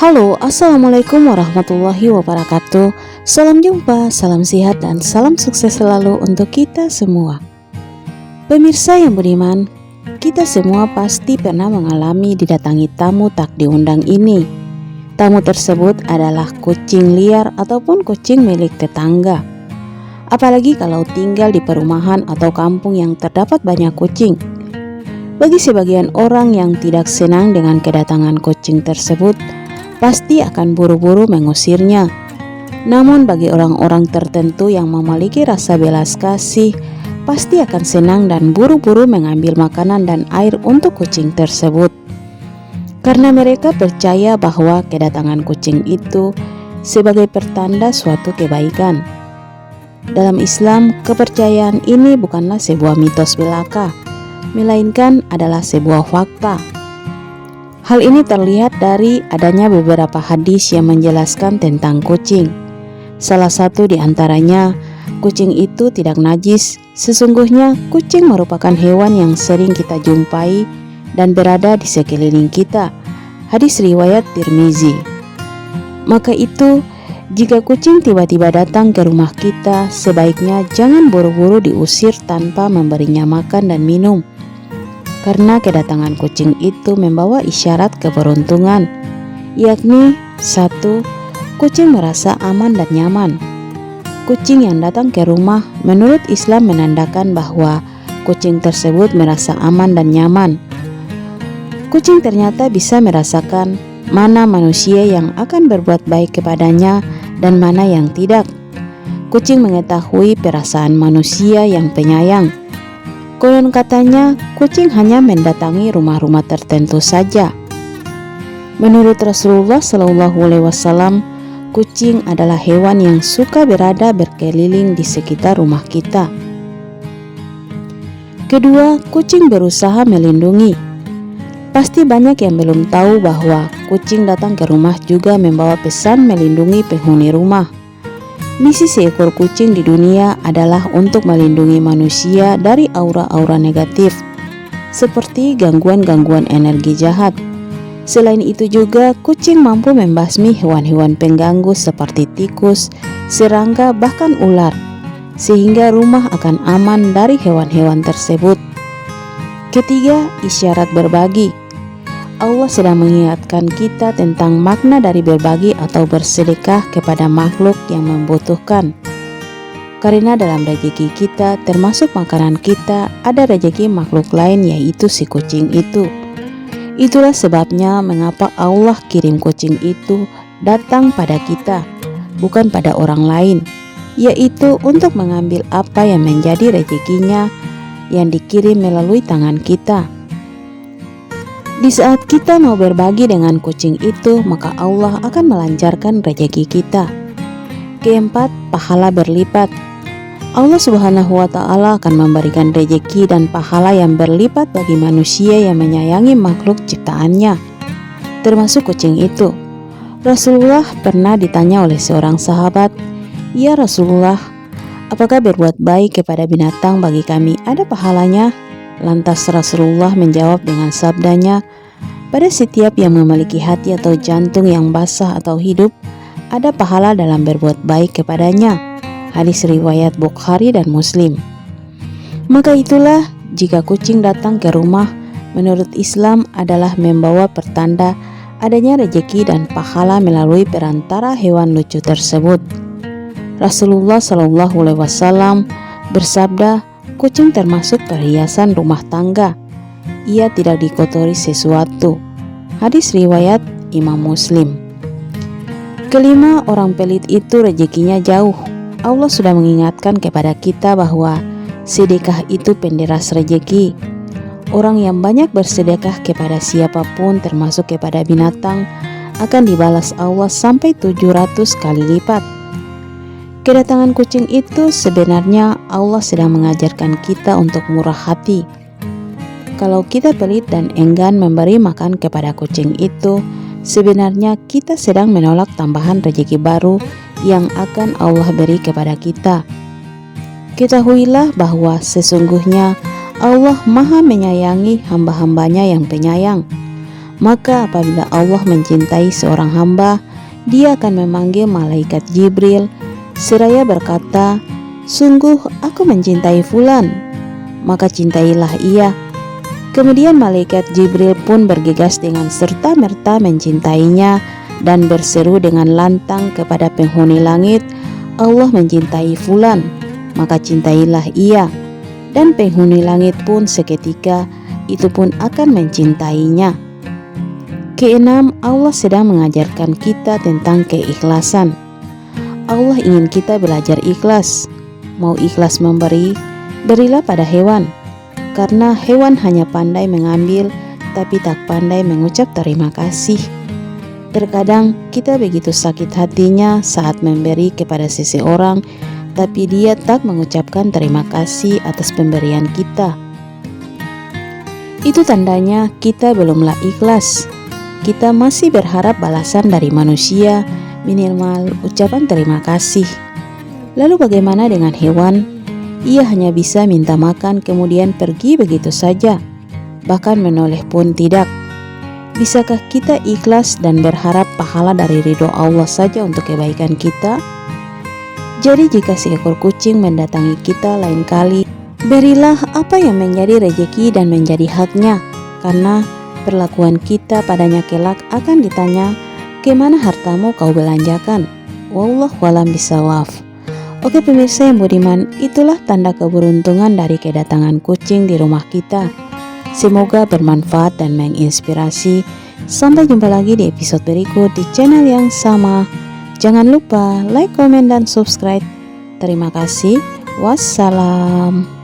Halo, Assalamualaikum warahmatullahi wabarakatuh. Salam jumpa, salam sehat, dan salam sukses selalu untuk kita semua. Pemirsa yang beriman, kita semua pasti pernah mengalami didatangi tamu tak diundang ini. Tamu tersebut adalah kucing liar ataupun kucing milik tetangga. Apalagi kalau tinggal di perumahan atau kampung yang terdapat banyak kucing. Bagi sebagian orang yang tidak senang dengan kedatangan kucing tersebut, pasti akan buru-buru mengusirnya. Namun bagi orang-orang tertentu yang memiliki rasa belas kasih, pasti akan senang dan buru-buru mengambil makanan dan air untuk kucing tersebut. Karena mereka percaya bahwa kedatangan kucing itu sebagai pertanda suatu kebaikan. Dalam Islam, kepercayaan ini bukanlah sebuah mitos belaka, melainkan adalah sebuah fakta Hal ini terlihat dari adanya beberapa hadis yang menjelaskan tentang kucing. Salah satu di antaranya, kucing itu tidak najis. Sesungguhnya, kucing merupakan hewan yang sering kita jumpai dan berada di sekeliling kita. Hadis riwayat Tirmizi. Maka itu, jika kucing tiba-tiba datang ke rumah kita, sebaiknya jangan buru-buru diusir tanpa memberinya makan dan minum karena kedatangan kucing itu membawa isyarat keberuntungan, yakni satu, kucing merasa aman dan nyaman. Kucing yang datang ke rumah menurut Islam menandakan bahwa kucing tersebut merasa aman dan nyaman. Kucing ternyata bisa merasakan mana manusia yang akan berbuat baik kepadanya dan mana yang tidak. Kucing mengetahui perasaan manusia yang penyayang Konon katanya kucing hanya mendatangi rumah-rumah tertentu saja. Menurut Rasulullah Shallallahu Alaihi Wasallam, kucing adalah hewan yang suka berada berkeliling di sekitar rumah kita. Kedua, kucing berusaha melindungi. Pasti banyak yang belum tahu bahwa kucing datang ke rumah juga membawa pesan melindungi penghuni rumah. Misi seekor kucing di dunia adalah untuk melindungi manusia dari aura-aura negatif, seperti gangguan-gangguan energi jahat. Selain itu juga, kucing mampu membasmi hewan-hewan pengganggu seperti tikus, serangga, bahkan ular, sehingga rumah akan aman dari hewan-hewan tersebut. Ketiga, isyarat berbagi. Allah sedang mengingatkan kita tentang makna dari berbagi atau bersedekah kepada makhluk yang membutuhkan. Karena dalam rezeki kita, termasuk makanan kita, ada rezeki makhluk lain yaitu si kucing itu. Itulah sebabnya mengapa Allah kirim kucing itu datang pada kita, bukan pada orang lain, yaitu untuk mengambil apa yang menjadi rezekinya yang dikirim melalui tangan kita. Di saat kita mau berbagi dengan kucing itu, maka Allah akan melancarkan rezeki kita. Keempat, pahala berlipat. Allah Subhanahu wa Ta'ala akan memberikan rezeki dan pahala yang berlipat bagi manusia yang menyayangi makhluk ciptaannya, termasuk kucing itu. Rasulullah pernah ditanya oleh seorang sahabat, "Ya Rasulullah, apakah berbuat baik kepada binatang bagi kami ada pahalanya?" Lantas Rasulullah menjawab dengan sabdanya, pada setiap yang memiliki hati atau jantung yang basah atau hidup, ada pahala dalam berbuat baik kepadanya. Hadis riwayat Bukhari dan Muslim. Maka itulah jika kucing datang ke rumah menurut Islam adalah membawa pertanda adanya rejeki dan pahala melalui perantara hewan lucu tersebut. Rasulullah Shallallahu Alaihi Wasallam bersabda, Kucing termasuk perhiasan rumah tangga. Ia tidak dikotori sesuatu. Hadis riwayat Imam Muslim. Kelima, orang pelit itu rezekinya jauh. Allah sudah mengingatkan kepada kita bahwa sedekah itu penderas rejeki. Orang yang banyak bersedekah kepada siapa pun termasuk kepada binatang akan dibalas Allah sampai 700 kali lipat. Kedatangan kucing itu sebenarnya Allah sedang mengajarkan kita untuk murah hati. Kalau kita pelit dan enggan memberi makan kepada kucing itu, sebenarnya kita sedang menolak tambahan rezeki baru yang akan Allah beri kepada kita. Ketahuilah bahwa sesungguhnya Allah Maha menyayangi hamba-hambanya yang penyayang. Maka apabila Allah mencintai seorang hamba, dia akan memanggil malaikat Jibril seraya berkata, Sungguh aku mencintai Fulan, maka cintailah ia. Kemudian malaikat Jibril pun bergegas dengan serta-merta mencintainya dan berseru dengan lantang kepada penghuni langit, Allah mencintai Fulan, maka cintailah ia. Dan penghuni langit pun seketika itu pun akan mencintainya. Keenam, Allah sedang mengajarkan kita tentang keikhlasan. Allah ingin kita belajar ikhlas. Mau ikhlas memberi, berilah pada hewan. Karena hewan hanya pandai mengambil, tapi tak pandai mengucap terima kasih. Terkadang kita begitu sakit hatinya saat memberi kepada seseorang, tapi dia tak mengucapkan terima kasih atas pemberian kita. Itu tandanya kita belumlah ikhlas kita masih berharap balasan dari manusia, minimal ucapan terima kasih. Lalu, bagaimana dengan hewan? Ia hanya bisa minta makan, kemudian pergi begitu saja, bahkan menoleh pun tidak. Bisakah kita ikhlas dan berharap pahala dari ridho Allah saja untuk kebaikan kita? Jadi, jika seekor kucing mendatangi kita lain kali, berilah apa yang menjadi rejeki dan menjadi haknya, karena perlakuan kita padanya kelak akan ditanya, ke mana hartamu kau belanjakan? Wallah walam bisawaf. Oke pemirsa yang budiman, itulah tanda keberuntungan dari kedatangan kucing di rumah kita. Semoga bermanfaat dan menginspirasi. Sampai jumpa lagi di episode berikut di channel yang sama. Jangan lupa like, komen, dan subscribe. Terima kasih. Wassalam.